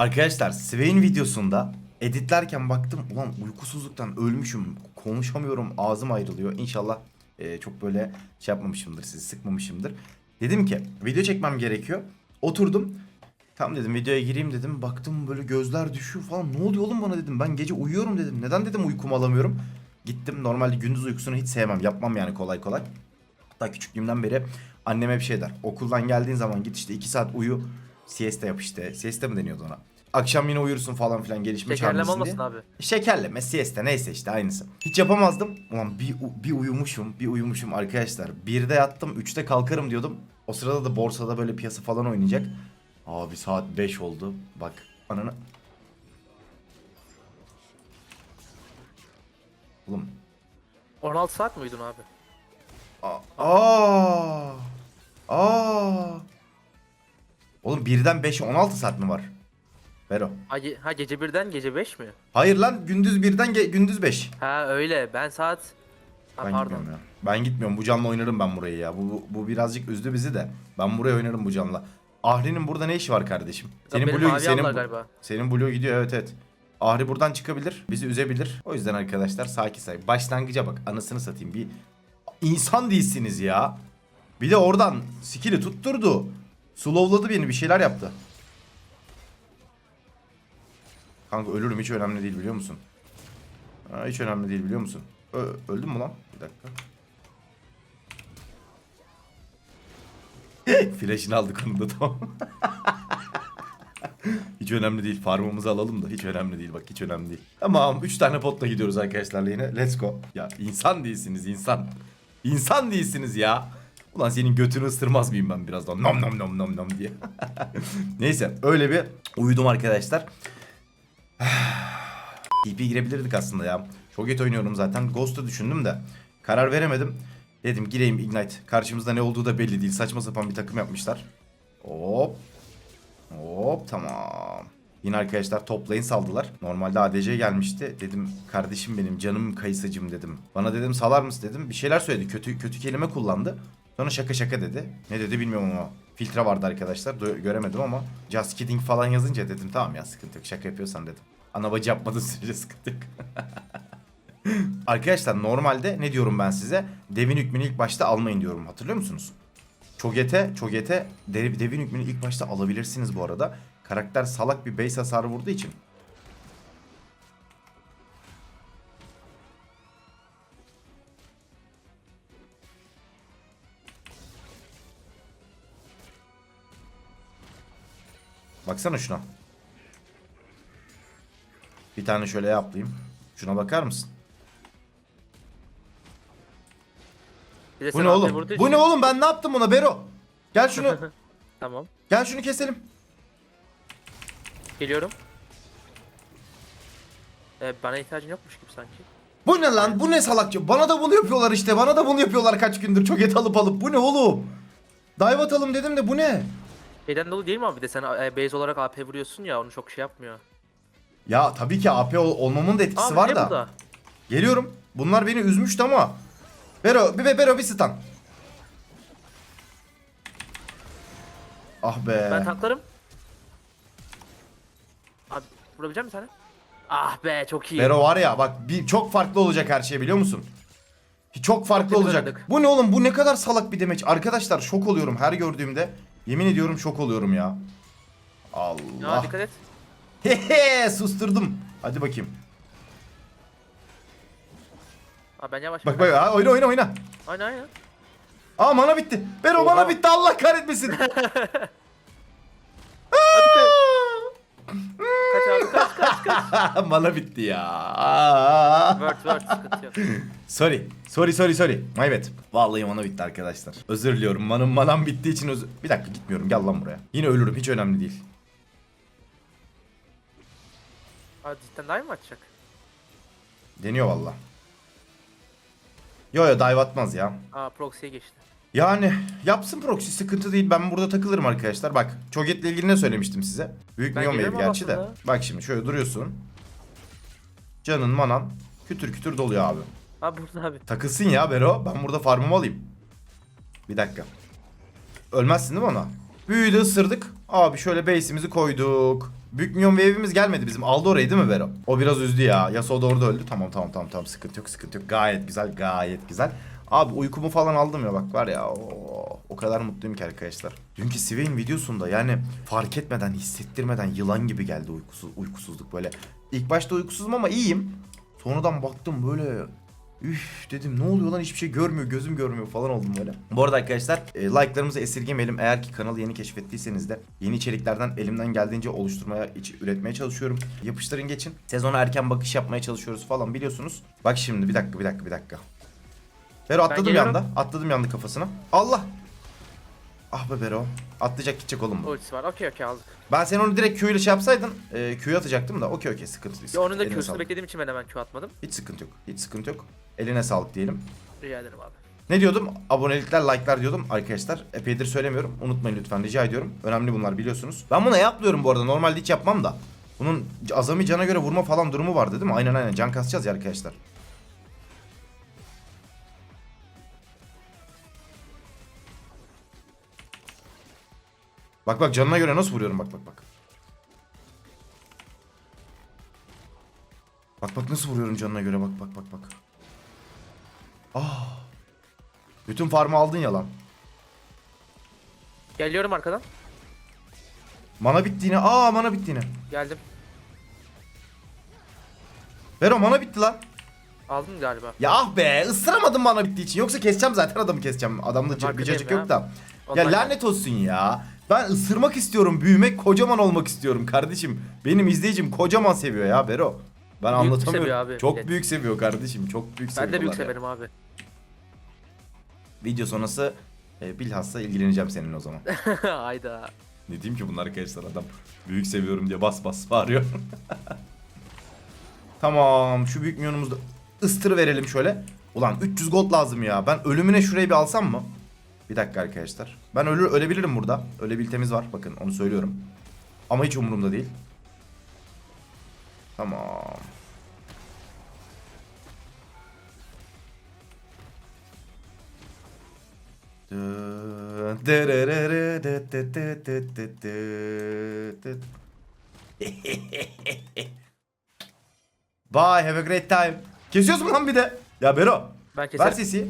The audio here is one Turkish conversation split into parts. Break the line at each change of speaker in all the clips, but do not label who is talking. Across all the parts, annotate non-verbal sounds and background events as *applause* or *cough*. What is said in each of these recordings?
Arkadaşlar Swain videosunda editlerken baktım ulan uykusuzluktan ölmüşüm. Konuşamıyorum ağzım ayrılıyor. İnşallah e, çok böyle şey yapmamışımdır sizi sıkmamışımdır. Dedim ki video çekmem gerekiyor. Oturdum. Tam dedim videoya gireyim dedim. Baktım böyle gözler düşüyor falan. Ne oluyor oğlum bana dedim. Ben gece uyuyorum dedim. Neden dedim uykumu alamıyorum. Gittim normalde gündüz uykusunu hiç sevmem. Yapmam yani kolay kolay. Hatta küçüklüğümden beri anneme bir şey der. Okuldan geldiğin zaman git işte 2 saat uyu. Siesta yap işte. Siesta mı deniyordu ona? Akşam yine uyursun falan filan gelişmiş
Şekerleme olmasın
diye.
abi.
Şekerleme, siesta neyse işte aynısı. Hiç yapamazdım. Ulan bir, bir uyumuşum, bir uyumuşum arkadaşlar. Birde yattım, üçte kalkarım diyordum. O sırada da borsada böyle piyasa falan oynayacak. Abi saat 5 oldu. Bak ananı. Oğlum.
16 saat mi uyudun abi?
Aa. Aa. Aa. Oğlum birden 5'e 16 saat mi var? Ver o.
Ha, ge- ha gece birden gece 5 mi?
Hayır lan gündüz birden ge- gündüz 5.
Ha öyle. Ben saat... Ha,
Ben
pardon.
gitmiyorum ya. Ben gitmiyorum. Bu canla oynarım ben burayı ya. Bu, bu, bu birazcık üzdü bizi de. Ben buraya oynarım bu canla. Ahri'nin burada ne işi var kardeşim? Senin
benim
Blue
mavi
senin,
aldılar
bu-
galiba.
senin Blue gidiyor evet evet. Ahri buradan çıkabilir. Bizi üzebilir. O yüzden arkadaşlar sakin sakin. Başlangıca bak. Anasını satayım. Bir insan değilsiniz ya. Bir de oradan skill'i tutturdu. Slowladı beni. Bir şeyler yaptı. Kanka ölürüm hiç önemli değil biliyor musun? Ha, hiç önemli değil biliyor musun? Ö- öldüm mü lan? Bir dakika. *laughs* Flash'ını aldık onu da tamam. *laughs* hiç önemli değil. Farmımızı alalım da hiç önemli değil bak hiç önemli değil. Tamam 3 tane potla gidiyoruz arkadaşlarla yine. Let's go. Ya insan değilsiniz insan. İnsan değilsiniz ya. Ulan senin götünü ısırmaz mıyım ben birazdan? Nom nom nom nom nom diye. *laughs* Neyse öyle bir uyudum arkadaşlar. *sighs* TP girebilirdik aslında ya. Çok geç oynuyorum zaten. Ghost'u düşündüm de. Karar veremedim. Dedim gireyim Ignite. Karşımızda ne olduğu da belli değil. Saçma sapan bir takım yapmışlar. Hop. Hop tamam. Yine arkadaşlar top lane saldılar. Normalde ADC gelmişti. Dedim kardeşim benim canım kayısıcım dedim. Bana dedim salar mısın dedim. Bir şeyler söyledi. Kötü kötü kelime kullandı. Sonra şaka şaka dedi. Ne dedi bilmiyorum ama. Filtre vardı arkadaşlar. Do- göremedim ama. Just kidding falan yazınca dedim tamam ya sıkıntı yok. Şaka yapıyorsan dedim. Ana bacı yapmadığın sürece sıkıntı yok. *laughs* Arkadaşlar normalde ne diyorum ben size? Devin hükmünü ilk başta almayın diyorum. Hatırlıyor musunuz? Çogete, Çogete dev, devin hükmünü ilk başta alabilirsiniz bu arada. Karakter salak bir base hasarı vurduğu için. Baksana şuna. Bir tane şöyle yapayım. Şuna bakar mısın?
Bir de
Bu
sen
ne
abi
oğlum?
vurduğu
Bu
için-
ne oğlum? Ben ne yaptım buna Bero? Gel şunu. *laughs*
Tamam.
gel şunu keselim.
Geliyorum. Ee, bana ihtiyacın yokmuş gibi sanki.
Bu ne lan? Bu ne salakça? Bana da bunu yapıyorlar işte. Bana da bunu yapıyorlar kaç gündür. Çok et alıp alıp. Bu ne oğlum? Dive atalım dedim de bu ne?
Şeyden dolu değil mi abi? Bir de sen e, base olarak AP vuruyorsun ya onu çok şey yapmıyor.
Ya tabii ki AP ol- olmamın da etkisi
Abi
var
ne
da.
bu da?
Geliyorum. Bunlar beni üzmüştü ama. Bero, bir Bero bir stun. Ah be.
Ben tanklarım. Abi vurabilecek misin sen? Ah be çok iyi.
Bero var ya bak bir çok farklı olacak her şey biliyor musun? Çok farklı
Çok
olacak. Bu ne oğlum? Bu ne kadar salak bir demeç. Arkadaşlar şok oluyorum her gördüğümde. Yemin ediyorum şok oluyorum ya. Allah.
Ya dikkat et. *laughs*
Hehe susturdum. Hadi bakayım.
Abi ben yavaş.
Bak bak ha, oyna oyna oyna.
Aynen aynen.
Aa mana bitti. Bero
Oha.
mana bitti Allah kahretmesin. *laughs* *laughs* mana bitti ya. Aa.
Word word sıkıntı yok.
Sorry. Sorry sorry sorry. Evet. Vallahi mana bitti arkadaşlar. Özür diliyorum. Manım manam bittiği için özür... Bir dakika gitmiyorum. Gel lan buraya. Yine ölürüm. Hiç önemli değil.
Abi cidden dive mi atacak?
Deniyor valla. Yo yo dive atmaz ya.
Aa proxy'ye geçti.
Yani yapsın proxy sıkıntı değil. Ben burada takılırım arkadaşlar. Bak Choget'le ilgili ne söylemiştim size? Büyük
Ben
milyon
geliyorum
gerçi de.
aslında.
Bak şimdi şöyle duruyorsun. Canın manan kütür kütür doluyor abi.
Abi burada abi.
Takılsın ya Bero. Ben burada farmımı alayım. Bir dakika. Ölmezsin değil mi ona? Büyüdü ısırdık. Abi şöyle base'imizi koyduk. Büyük minyon wave'imiz gelmedi bizim. Aldı orayı değil mi Vero? O biraz üzdü ya. Yasuo da orada öldü. Tamam tamam tamam tamam. Sıkıntı yok sıkıntı yok. Gayet güzel gayet güzel. Abi uykumu falan aldım ya bak var ya o, o kadar mutluyum ki arkadaşlar. Dünkü Swain videosunda yani fark etmeden hissettirmeden yılan gibi geldi uykusuz, uykusuzluk böyle. İlk başta uykusuzum ama iyiyim. Sonradan baktım böyle Üf dedim ne oluyor lan hiçbir şey görmüyor gözüm görmüyor falan oldum böyle. Bu arada arkadaşlar e, like'larımızı esirgemeyelim. Eğer ki kanalı yeni keşfettiyseniz de yeni içeriklerden elimden geldiğince oluşturmaya, iç, üretmeye çalışıyorum. Yapıştırın geçin. Sezona erken bakış yapmaya çalışıyoruz falan biliyorsunuz. Bak şimdi bir dakika bir dakika bir dakika. Bero atladım
geliyorum.
yanda. Atladım yanda kafasına. Allah. Ah be Bero. Atlayacak gidecek oğlum bu.
Ultisi var. Okey okey aldık.
Ben sen onu direkt Q ile şey yapsaydın e, Q'yu atacaktım da okey okey sıkıntı değil.
Ya onun da Q'sunu
sağlık.
beklediğim için ben hemen Q atmadım.
Hiç sıkıntı yok. Hiç sıkıntı yok. Eline sağlık diyelim.
Rica ederim abi.
Ne diyordum? Abonelikler, like'lar diyordum arkadaşlar. Epeydir söylemiyorum. Unutmayın lütfen rica ediyorum. Önemli bunlar biliyorsunuz. Ben buna yapmıyorum bu arada. Normalde hiç yapmam da. Bunun azami cana göre vurma falan durumu vardı değil mi? Aynen aynen. Can kasacağız ya arkadaşlar. Bak bak canına göre nasıl vuruyorum bak bak bak. Bak bak nasıl vuruyorum canına göre bak bak bak bak. Ah. Bütün farmı aldın ya lan.
Geliyorum arkadan.
Mana bittiğini. Aa mana bittiğini.
Geldim.
Vero mana bitti lan.
Aldın galiba.
Ya ah be ısıramadım mana bittiği için. Yoksa keseceğim zaten adamı keseceğim. Adamda bir cacık yok da. Ya
Ondan
lanet olsun ya. Ben ısırmak istiyorum. Büyümek kocaman olmak istiyorum kardeşim. Benim izleyicim kocaman seviyor ya Vero. Ben
Büyük
anlatamıyorum.
seviyor abi,
Çok
millet.
büyük seviyor kardeşim. Çok büyük
Ben
seviyorlar
de büyük
ya.
severim abi.
Video sonrası e, bilhassa ilgileneceğim seninle o zaman. *laughs*
Hayda.
Ne diyeyim ki bunlar arkadaşlar adam büyük seviyorum diye bas bas bağırıyor. *laughs* tamam şu büyük minyonumuzu da ıstır verelim şöyle. Ulan 300 gold lazım ya. Ben ölümüne şurayı bir alsam mı? Bir dakika arkadaşlar. Ben ölür ölebilirim burada. Ölebilitemiz var. Bakın onu söylüyorum. Ama hiç umurumda değil. Tamam. Bye have a great time. Kesiyoruz mu lan bir de? Ya Bero.
Ben
Ver
keserim.
sesi.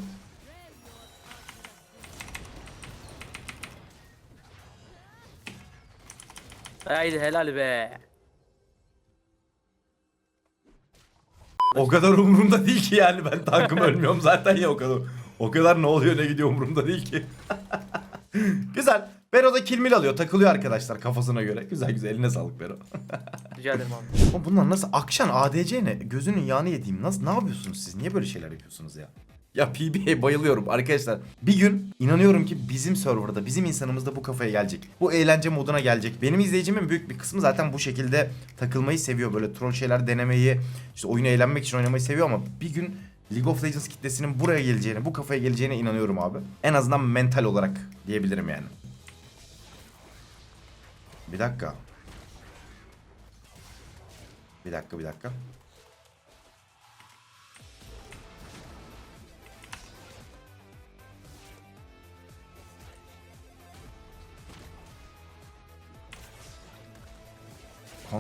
Haydi helal be.
O kadar umurumda değil ki yani ben tankım ölmüyorum zaten ya o kadar. O kadar ne oluyor ne gidiyor umurumda değil ki. *laughs* güzel. Bero da kilmil alıyor takılıyor arkadaşlar kafasına göre. Güzel güzel eline sağlık Bero. *laughs*
Rica ederim abi.
Oğlum bunlar nasıl akşam ADC ne? Gözünün yağını yediğim nasıl ne yapıyorsunuz siz? Niye böyle şeyler yapıyorsunuz ya? Ya PB'ye bayılıyorum arkadaşlar. Bir gün inanıyorum ki bizim serverda, bizim insanımız da bu kafaya gelecek. Bu eğlence moduna gelecek. Benim izleyicimin büyük bir kısmı zaten bu şekilde takılmayı seviyor. Böyle troll şeyler denemeyi, işte oyunu eğlenmek için oynamayı seviyor ama bir gün League of Legends kitlesinin buraya geleceğine, bu kafaya geleceğine inanıyorum abi. En azından mental olarak diyebilirim yani. Bir dakika. Bir dakika bir dakika.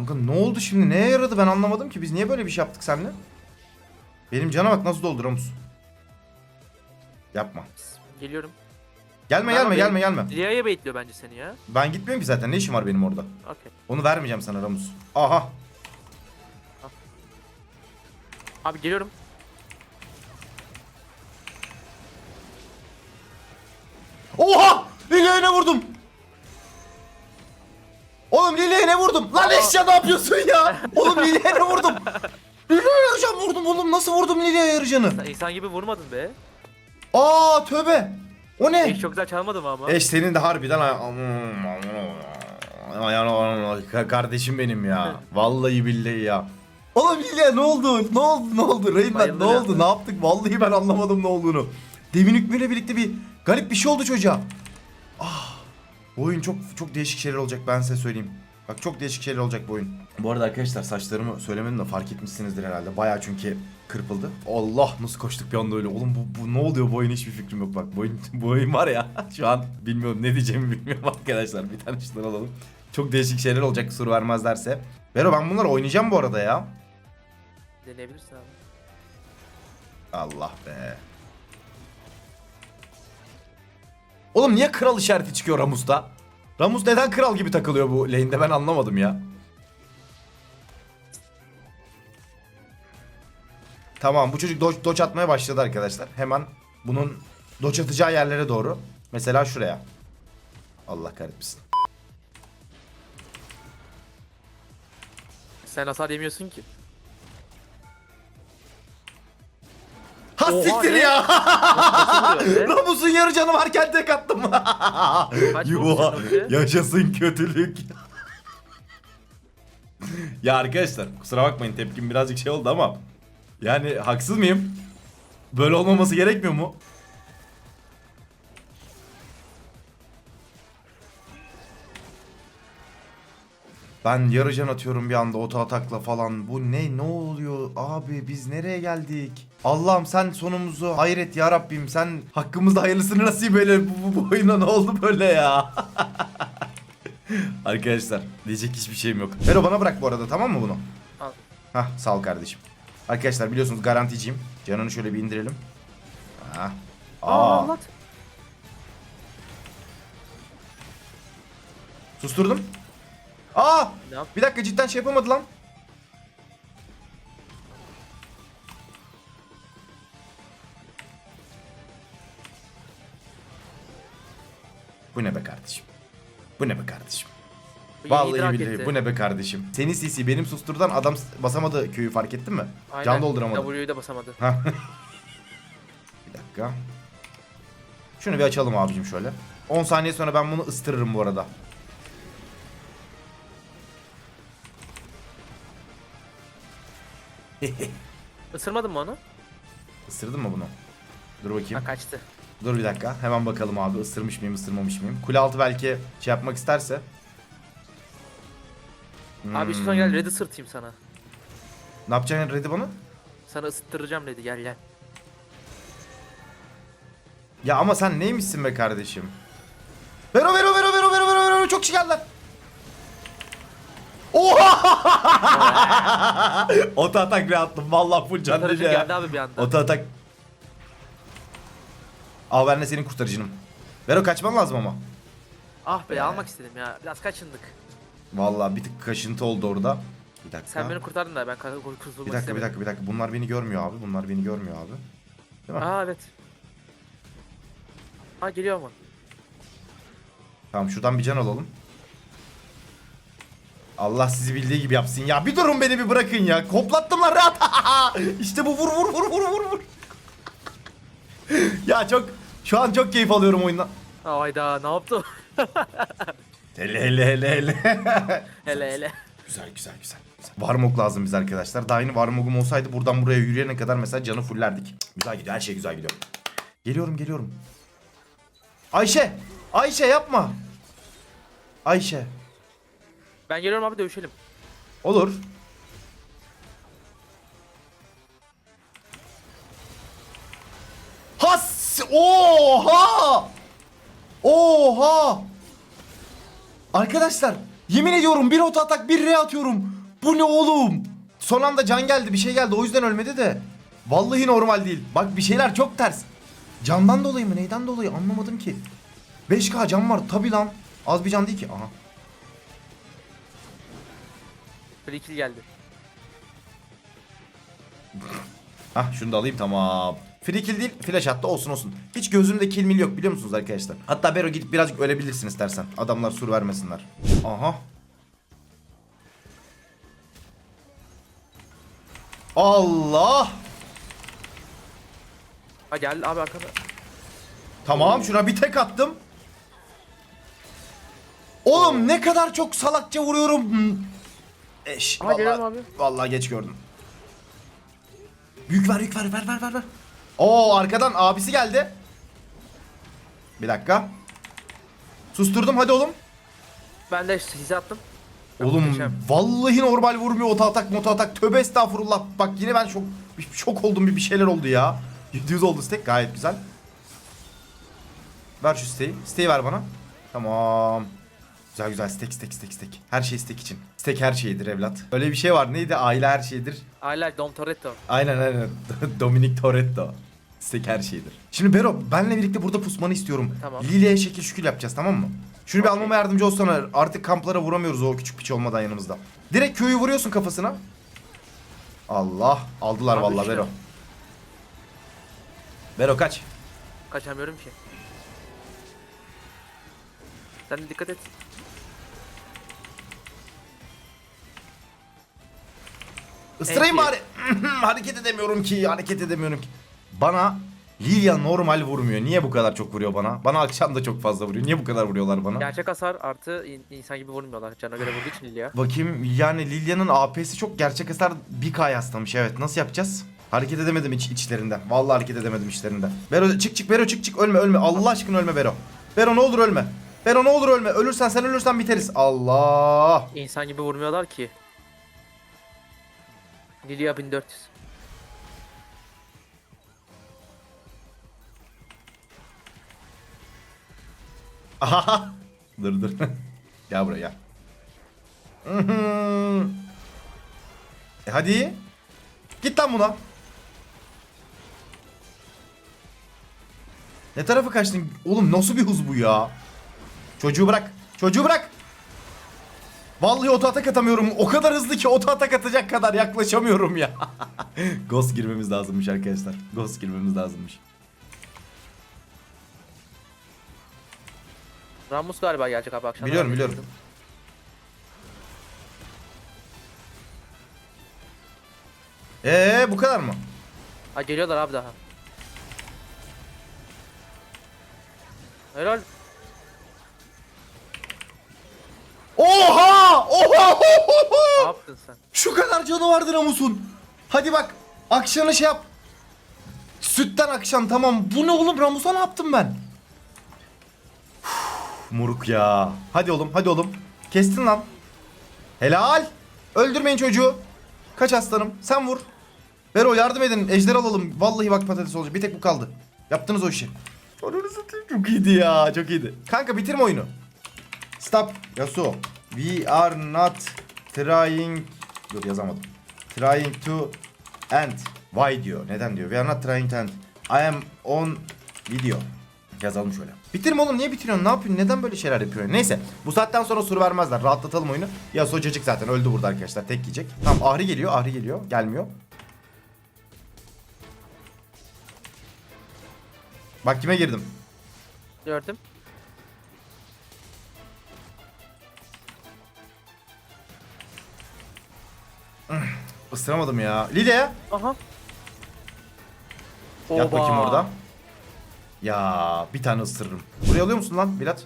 Kanka ne oldu şimdi? Neye yaradı ben anlamadım ki. Biz niye böyle bir şey yaptık seninle? Benim cana bak nasıl doldu Ramus. Yapma.
Geliyorum.
Gelme gelme gelme gelme.
Lia'ya baitliyor bence seni ya.
Ben gitmiyorum ki zaten. Ne işim var benim orada?
Okey.
Onu vermeyeceğim sana Ramus. Aha.
Abi geliyorum.
Oğlum Lilia'ya ne vurdum? Lan eşya ne yapıyorsun ya? Oğlum Lilia'ya ne vurdum? Lilia'ya yarıcan vurdum oğlum. Nasıl vurdum Lilia'ya yarıcanı?
Sen insan gibi vurmadın be.
Aa tövbe. O ne?
Eş çok güzel çalmadım ama.
Eş senin de harbiden Ay, kardeşim benim ya. Vallahi billahi ya. Oğlum Lilya ne oldu? Ne oldu? Ne oldu? Reymen ne
Bayıldım ya.
oldu? Ne yaptık? Vallahi ben anlamadım ne olduğunu. Demin hükmüyle birlikte bir garip bir şey oldu çocuğa. Ah. Bu oyun çok çok değişik şeyler olacak ben size söyleyeyim. Bak çok değişik şeyler olacak bu oyun. Bu arada arkadaşlar saçlarımı söylemedim de fark etmişsinizdir herhalde. Baya çünkü kırpıldı. Allah nasıl koştuk bir anda öyle. Oğlum bu, bu ne oluyor bu oyun hiçbir fikrim yok bak. Bu oyun, *laughs* bu oyun var ya *laughs* şu an bilmiyorum ne diyeceğimi bilmiyorum *laughs* arkadaşlar. Bir tane şundan alalım. Çok değişik şeyler olacak sur vermezlerse. Vero ben bunları oynayacağım bu arada ya.
Deneyebilirsin abi.
Allah be. Oğlum niye kral işareti çıkıyor Ramus'ta? Ramus neden kral gibi takılıyor bu lane'de ben anlamadım ya. Tamam bu çocuk doç, doç atmaya başladı arkadaşlar. Hemen bunun doç atacağı yerlere doğru. Mesela şuraya. Allah kahretmesin.
Sen hasar yemiyorsun ki.
Ha
Oha,
siktir
ne?
ya. *laughs* Ramus'un yarı canı varken tek attım. *laughs*
Kaç
Yuva,
vurmuşsun
yaşasın kötülük. *laughs* ya arkadaşlar kusura bakmayın tepkim birazcık şey oldu ama yani haksız mıyım? Böyle olmaması gerekmiyor mu? Ben yarı can atıyorum bir anda oto atakla falan. Bu ne ne oluyor abi biz nereye geldik? Allah'ım sen sonumuzu hayret ya Rabbim sen hakkımızda hayırlısını nasip böyle bu, bu, bu oyuna ne oldu böyle ya? *laughs* Arkadaşlar diyecek hiçbir şeyim yok. Vero bana bırak bu arada tamam mı bunu?
Al.
Hah sağ ol kardeşim. Arkadaşlar biliyorsunuz garanticiyim. Canını şöyle bir indirelim. Ha.
Aa,
Aa,
anlat.
susturdum. Aa! Bir dakika cidden şey yapamadı lan. Bu ne be kardeşim?
Yeni
Vallahi
idrak
billahi
etti.
bu ne be kardeşim? Senin CC benim susturdan adam basamadı köyü fark ettin mi?
Aynen.
Can dolduramadı.
W'yu da basamadı. *laughs*
Bir dakika. Şunu bir açalım abicim şöyle. 10 saniye sonra ben bunu ıstırırım bu arada. *laughs*
Isırmadın mı onu?
Isırdın mı bunu? Dur bakayım.
Ha kaçtı.
Dur bir dakika. Hemen bakalım abi ısırmış mıyım ısırmamış mıyım. Kule altı belki şey yapmak isterse.
Abi
Hmm.
gel red'i sırtayım sana.
Ne yapacaksın Red'i bana?
Sana ısıttıracağım red'i gel gel.
Ya ama sen neymişsin be kardeşim? Vero vero vero vero vero vero vero çok kişi geldiler. Oha! Oto atak re attım vallahi full can
Kurtarıcı
ya.
geldi abi bir anda.
Oto atak. Al ben de senin kurtarıcınım. Vero kaçman lazım ama.
Ah be
Be.
almak istedim ya. Biraz kaçındık.
Vallahi bir tık kaşıntı oldu orada. Bir dakika.
Sen beni kurtardın da ben kurtulmak
bir dakika bir dakika bir dakika. Bunlar beni görmüyor abi. Bunlar beni görmüyor abi. Değil mi?
Aa evet. Ha geliyor mu?
Tamam şuradan bir can alalım. Allah sizi bildiği gibi yapsın ya. Bir durun beni bir bırakın ya. Koplattım lan rahat. *laughs* işte bu vur vur vur vur vur vur. *laughs* ya çok şu an çok keyif alıyorum oyundan.
Hayda ne yaptı?
Hele hele hele hele.
hele hele.
güzel güzel güzel. güzel. Varmok lazım biz arkadaşlar. Daha yeni Varmok'um olsaydı buradan buraya yürüyene kadar mesela canı fullerdik. Güzel gidiyor her şey güzel gidiyor. Geliyorum geliyorum. Ayşe! Ayşe yapma! Ayşe.
Ben geliyorum abi dövüşelim.
Olur. Has! Oha! Oha! Arkadaşlar yemin ediyorum bir oto atak bir re atıyorum. Bu ne oğlum? Son anda can geldi bir şey geldi o yüzden ölmedi de. Vallahi normal değil. Bak bir şeyler çok ters. Candan dolayı mı neyden dolayı anlamadım ki. 5k can var tabi lan. Az bir can değil ki. Aha.
Free kill geldi. *laughs*
Hah şunu da alayım tamam. Free kill değil flash attı olsun olsun. Hiç gözümde kill mil yok biliyor musunuz arkadaşlar? Hatta Bero gidip birazcık ölebilirsin istersen. Adamlar sur vermesinler. Aha. Allah.
Ha geldi abi arkada.
Tamam şuna bir tek attım. Oğlum ne kadar çok salakça vuruyorum. Hmm. Eş.
Aha,
Vallahi,
abi.
vallahi geç gördüm. Yük ver yük ver ver ver ver ver. Oo arkadan abisi geldi. Bir dakika. Susturdum hadi oğlum.
Ben de size attım.
Oğlum
Muhteşem.
vallahi normal vurmuyor oto atak moto atak tövbe estağfurullah. Bak yine ben şok şok oldum bir bir şeyler oldu ya. 700 oldu stack gayet güzel. Ver şu siteyi. Siteyi ver bana. Tamam. Güzel güzel stack stack stack stack. Her şey stack için. Stack her şeydir evlat. Öyle bir şey var. Neydi? Aile her şeydir.
Hala Dom Toretto.
Aynen aynen. *laughs* Dominic Toretto. Stack her şeydir. Şimdi Bero benle birlikte burada pusmanı istiyorum.
Tamam.
Lily'e şekil şükür yapacağız tamam mı? Şunu bir almama yardımcı olsana. Artık kamplara vuramıyoruz o küçük piç olmadan yanımızda. Direkt köyü vuruyorsun kafasına. Allah. Aldılar
Abi
vallahi
işte.
Bero. Bero kaç.
Kaçamıyorum ki. Sen de dikkat et.
Isırayım
Evet.
bari. *clears throat* hareket edemiyorum ki. Hareket edemiyorum ki. Bana Lilia normal vurmuyor. Niye bu kadar çok vuruyor bana? Bana akşam da çok fazla vuruyor. Niye bu kadar vuruyorlar bana?
Gerçek hasar artı in- insan gibi vurmuyorlar. Cana göre vurduğu için Lilia.
Bakayım yani Lilia'nın AP'si çok gerçek hasar 1K yaslamış evet. Nasıl yapacağız? Hareket edemedim iç, içlerinde. Vallahi hareket edemedim içlerinde. Bero çık çık Bero çık çık ölme ölme. Allah aşkına ölme Bero. Bero ne olur ölme. Bero ne olur ölme. Ölürsen sen ölürsen biteriz. Allah.
İnsan gibi vurmuyorlar ki. Lilia 1400.
Aha. dur dur. gel buraya gel. E hadi. Git lan buna. Ne tarafa kaçtın? Oğlum nasıl bir hız bu ya? Çocuğu bırak. Çocuğu bırak. Vallahi oto atak atamıyorum. O kadar hızlı ki oto atak atacak kadar yaklaşamıyorum ya. *laughs* Ghost girmemiz lazımmış arkadaşlar. Ghost girmemiz lazımmış.
Ramus galiba gelecek abi akşam.
Biliyorum, biliyorum. Ee bu kadar mı?
Ha geliyorlar abi daha. Helal.
Oha! Oha!
Ne yaptın sen?
Şu kadar canı vardır Ramus'un. Hadi bak. Akşamı şey yap. Sütten akşam tamam. Bu ne oğlum Ramus'a ne yaptım ben? Uf, Muruk ya. Hadi oğlum hadi oğlum. Kestin lan. Helal. Öldürmeyin çocuğu. Kaç aslanım. Sen vur. Vero yardım edin. Ejder alalım. Vallahi bak patates olacak. Bir tek bu kaldı. Yaptınız o işi. Ananı satayım. Çok iyiydi ya. Çok iyiydi. Kanka bitirme oyunu. Stop. Yasuo. We are not trying... Dur yazamadım. Trying to end. Why diyor. Neden diyor. We are not trying to end. I am on video. Yazalım şöyle. Bitirme oğlum niye bitiriyorsun? Ne yapıyorsun? Neden böyle şeyler yapıyorsun? Neyse. Bu saatten sonra sur vermezler. Rahatlatalım oyunu. Yasuo cacık zaten öldü burada arkadaşlar. Tek yiyecek. Tamam Ahri geliyor. Ahri geliyor. Gelmiyor. Bak kime girdim.
Gördüm.
Isıramadım ya. Lile.
Aha.
Yat bakayım
Oba.
orada. Ya bir tane ısırırım. Buraya alıyor musun lan Bilat?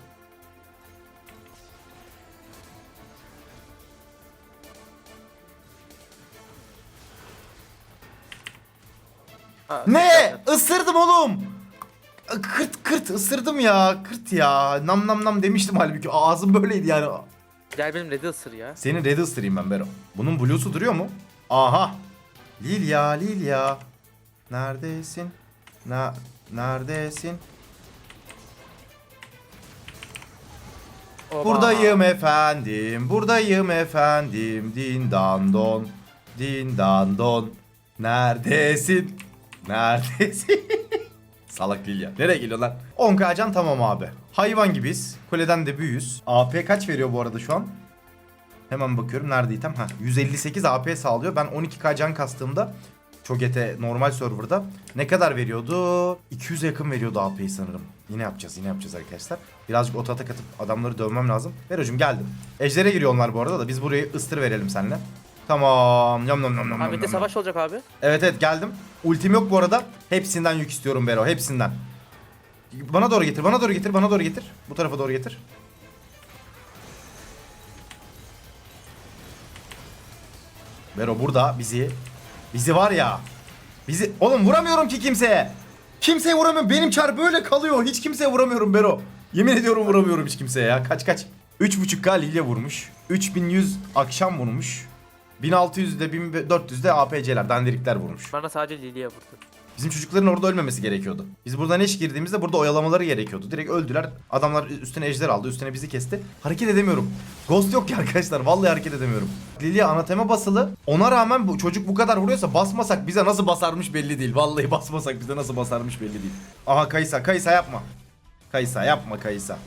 Ha,
Ne? Isırdım oğlum. Kırt kırt ısırdım ya. Kırt ya. Nam nam nam demiştim halbuki. Ağzım böyleydi yani.
Gel benim red'i ısır ya.
Senin red'i ısırayım ben Bero. Bunun blue'su duruyor mu? Aha. Lilya Lilya. Neredesin? Na neredesin?
Oba.
Buradayım efendim, buradayım efendim. Din dan don, din dan don. Neredesin? Neredesin? *laughs* Salak değil ya. Nereye geliyor lan? 10k can tamam abi. Hayvan gibiyiz. Kuleden de büyüyüz. AP kaç veriyor bu arada şu an? Hemen bakıyorum nerede item? Ha 158 AP sağlıyor. Ben 12k can kastığımda Cho'Gath'e normal serverda ne kadar veriyordu? 200'e yakın veriyordu AP'yi sanırım. Yine yapacağız yine yapacağız arkadaşlar. Birazcık oto atak atıp adamları dövmem lazım. Verocum geldim. Ejder'e giriyor onlar bu arada da biz burayı ıstır verelim seninle. Tamam. Yam yam yam yam. Yam.
savaş olacak abi.
Evet evet geldim. Ultim yok bu arada. Hepsinden yük istiyorum Bero. Hepsinden. Bana doğru getir, bana doğru getir, bana doğru getir. Bu tarafa doğru getir. Bero burada bizi bizi var ya. Bizi oğlum vuramıyorum ki kimseye. Kimseye vuramıyorum. Benim çar böyle kalıyor. Hiç kimseye vuramıyorum Bero. Yemin ediyorum vuramıyorum hiç kimseye ya. Kaç kaç. 3.5K Lilya vurmuş. 3100 akşam vurmuş. 1600'de 1400'de APC'ler, dandirikler vurmuş.
Bana sadece Lilia vurdu.
Bizim çocukların orada ölmemesi gerekiyordu. Biz buradan eş girdiğimizde burada oyalamaları gerekiyordu. Direkt öldüler. Adamlar üstüne ejder aldı. Üstüne bizi kesti. Hareket edemiyorum. Ghost yok ki arkadaşlar. Vallahi hareket edemiyorum. Lilia anatema basılı. Ona rağmen bu çocuk bu kadar vuruyorsa basmasak bize nasıl basarmış belli değil. Vallahi basmasak bize nasıl basarmış belli değil. Aha Kaysa. Kaysa yapma. Kaysa yapma Kaysa.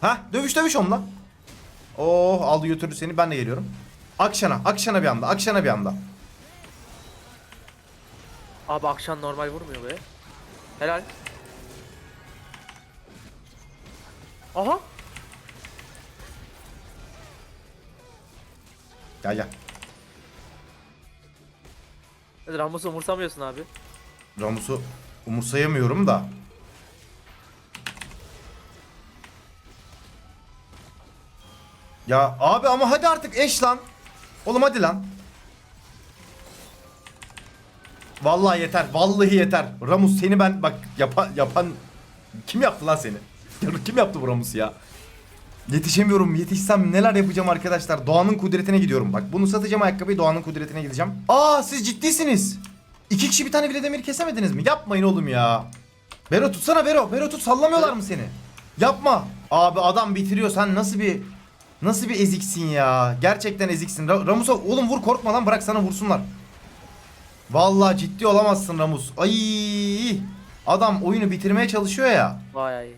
Ha dövüş dövüş onunla. Oh aldı götürdü seni. Ben de geliyorum. Akşana. Akşana bir anda. Akşana bir anda.
Abi akşam normal vurmuyor be. Helal. Aha.
Gel gel.
Ramus'u umursamıyorsun abi.
Ramus'u umursayamıyorum da. Ya abi ama hadi artık eş lan. Oğlum hadi lan. Vallahi yeter. Vallahi yeter. Ramus seni ben bak yapan yapan kim yaptı lan seni? Kim yaptı bu Ramus'u ya? Yetişemiyorum. Yetişsem neler yapacağım arkadaşlar. Doğanın kudretine gidiyorum. Bak bunu satacağım ayakkabıyı Doğanın kudretine gideceğim. Aa siz ciddisiniz. İki kişi bir tane bile demir kesemediniz mi? Yapmayın oğlum ya. Bero tutsana Bero. Bero tut sallamıyorlar mı seni? Yapma. Abi adam bitiriyor. Sen nasıl bir nasıl bir eziksin ya? Gerçekten eziksin. Ra- Ramus'a oğlum vur korkma lan bırak sana vursunlar. Vallahi ciddi olamazsın Ramus. Ay! Adam oyunu bitirmeye çalışıyor ya.
Vay.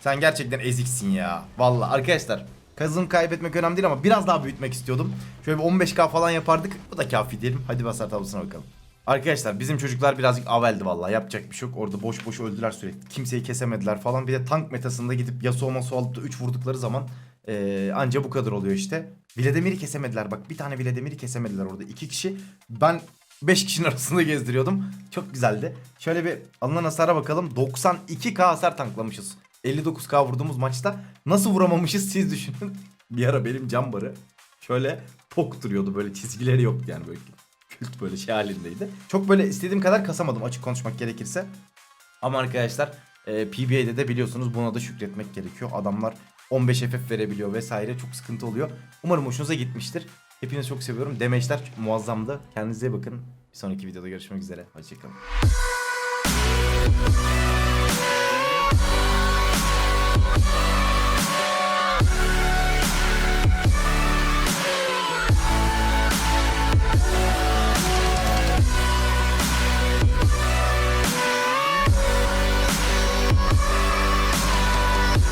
Sen gerçekten eziksin ya. Vallahi arkadaşlar kazım kaybetmek önemli değil ama biraz daha büyütmek istiyordum. Şöyle bir 15k falan yapardık. Bu da kafi diyelim. Hadi basar tablosuna bakalım. Arkadaşlar bizim çocuklar birazcık aveldi vallahi yapacak bir şey yok. Orada boş boş öldüler sürekli. Kimseyi kesemediler falan. Bir de tank metasında gidip Yasuo Masuo alıp da 3 vurdukları zaman eee, anca bu kadar oluyor işte. Viledemir'i kesemediler bak. Bir tane Viledemir'i kesemediler orada. iki kişi. Ben 5 kişinin arasında gezdiriyordum. Çok güzeldi. Şöyle bir alınan hasara bakalım. 92k hasar tanklamışız. 59k vurduğumuz maçta nasıl vuramamışız siz düşünün. *laughs* bir ara benim cam barı şöyle pok duruyordu böyle çizgileri yoktu yani böyle kült böyle şey halindeydi. Çok böyle istediğim kadar kasamadım açık konuşmak gerekirse. Ama arkadaşlar e, PBA'de de biliyorsunuz buna da şükretmek gerekiyor. Adamlar 15 FF verebiliyor vesaire çok sıkıntı oluyor. Umarım hoşunuza gitmiştir. Hepinizi çok seviyorum. Demeçler muazzamdı. Kendinize bakın. Bir sonraki videoda görüşmek üzere. Hoşçakalın.